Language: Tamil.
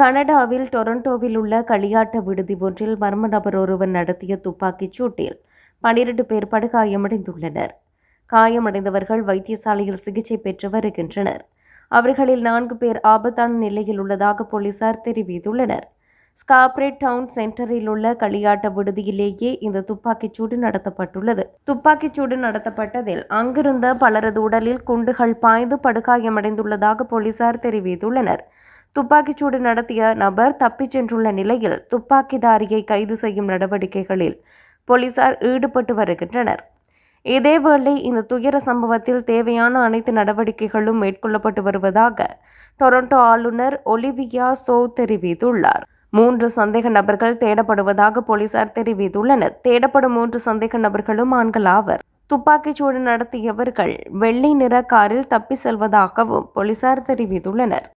கனடாவில் டொரண்டோவில் உள்ள களியாட்ட விடுதி ஒன்றில் மர்ம நபர் ஒருவர் நடத்திய துப்பாக்கிச் சூட்டில் பனிரெண்டு பேர் படுகாயமடைந்துள்ளனர். காயமடைந்தவர்கள் வைத்தியசாலையில் சிகிச்சை பெற்று வருகின்றனர். அவர்களில் நான்கு பேர் ஆபத்தான நிலையில் உள்ளதாக போலீசார் தெரிவித்துள்ளனர். ஸ்காப்ரேட் டவுன் சென்டரில் உள்ள களியாட்ட விடுதியிலேயே இந்த துப்பாக்கிச் சூடு நடத்தப்பட்டுள்ளது. துப்பாக்கிச் சூடு நடத்தப்பட்டதில் அங்கிருந்த பலரது உடலில் குண்டுகள் பாய்ந்து படுகாயமடைந்துள்ளதாக போலீசார் தெரிவித்துள்ளனர். துப்பாக்கிச்சூடு நடத்திய நபர் தப்பிச் சென்றுள்ள நிலையில் துப்பாக்கிதாரியை கைது செய்யும் நடவடிக்கைகளில் போலீசார் ஈடுபட்டு வருகின்றனர். இதேவேளை இந்த துயர சம்பவத்தில் தேவையான அனைத்து நடவடிக்கைகளும் மேற்கொள்ளப்பட்டு வருவதாக டொரண்டோ ஆளுநர் ஒலிவியா சோ தெரிவித்துள்ளார். மூன்று சந்தேக நபர்கள் தேடப்படுவதாக போலீசார் தெரிவித்துள்ளனர். தேடப்படும் மூன்று சந்தேக நபர்களும் ஆண்கள் ஆவர். துப்பாக்கிச்சூடு நடத்தியவர்கள் வெள்ளை நிற காரில் தப்பி செல்வதாகவும் போலீசார் தெரிவித்துள்ளனர்.